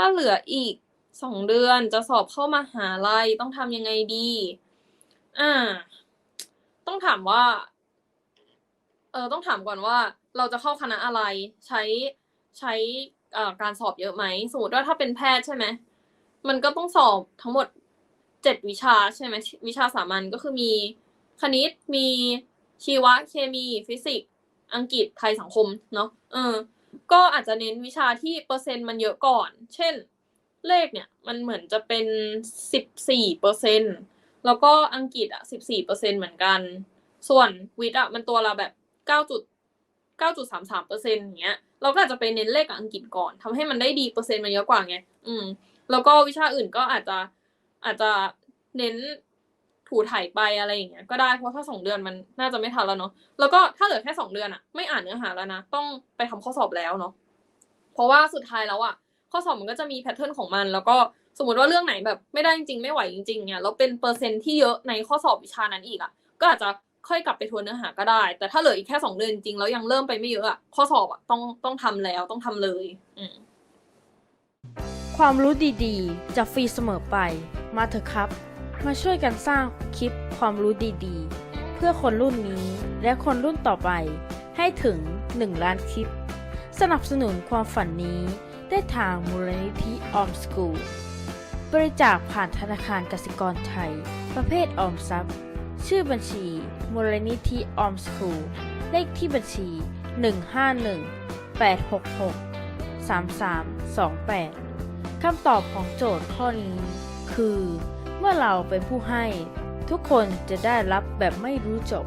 ถ้าเหลืออีกสองเดือนจะสอบเข้ามหาลัยต้องทำยังไงดี อ่า ต้องถามว่า เออต้องถามก่อนว่า เราจะเข้าคณะอะไร ใช้ใช้การสอบเยอะไหมสมมติว่าถ้าเป็นแพทย์ใช่ไหมมันก็ต้องสอบทั้งหมดเจ็ดวิชาใช่ไหมวิชาสามัญก็คือมีคณิตมีชีวะเคมี ฟิสิกส์อังกฤษไทยสังคมเนาะเออ ก็อาจจะเน้นวิชาที่เปอร์เซ็นต์มันเยอะก่อน เช่น เลขเนี่ยมันเหมือนจะเป็นสิบสี่เปอร์เซ็นแล้วก็อังกฤษอะสิบสี่เปอร์เซ็นเหมือนกัน ส่วนวิทย์อะมันตัวละแบบเก้าจุดเก้าจุดสามสามเปอร์เซ็นอย่างเงี้ย เราก็อาจจะไปเน้นเลขกับอังกฤษก่อนทำให้มันได้ดีเปอร์เซ็นต์มันเยอะกว่าไง อืม แล้วก็วิชาอื่นก็อาจจะอาจจะเน้น ถูถ่ายไปอะไรอย่างเงี้ยก็ได้เพราะถ้าสองเดือนมันน่าจะไม่ทันแล้วเนาะแล้วก็ถ้าเหลือแค่สองเดือนอะไม่อ่านเนื้อหาแล้วนะต้องไปทำข้อสอบแล้วเนาะเพราะว่าสุดท้ายแล้วอะข้อสอบมันก็จะมีแพทเทิร์นของมัน แล้วก็สมมติว่าเรื่องไหนแบบไม่ได้จริงๆไม่ไหวจริงๆเนี่ยแล้วเป็นเปอร์เซ็นต์ที่เยอะในข้อสอบวิชานั้นอีกอะก็อาจจะค่อยกลับไปทวนเนื้อหาก็ได้ แต่ถ้าเหลืออีกแค่สองเดือนจริงๆแล้วยังเริ่มไปไม่เยอะอะข้อสอบอะต้องต้องทำแล้วต้องทำเลย อืความรู้ดีๆ จะฟรีเสมอไป มาเถอะครับ มาช่วยกันสร้างคลิปความรู้ดีๆ เพื่อคนรุ่นนี้และคนรุ่นต่อไปให้ถึง 1 ล้านคลิป สนับสนุนความฝันนี้ได้ทางมูลนิธิออมสกูลบริจาคผ่านธนาคารกสิกรไทย ประเภทออมทรัพย์ ชื่อบัญชี มูลนิธิออมสกูลเลขที่บัญชี 151 866 3328 คำตอบของโจทย์ข้อนี้คือ เมื่อเราเป็นผู้ให้ ทุกคนจะได้รับแบบไม่รู้จบ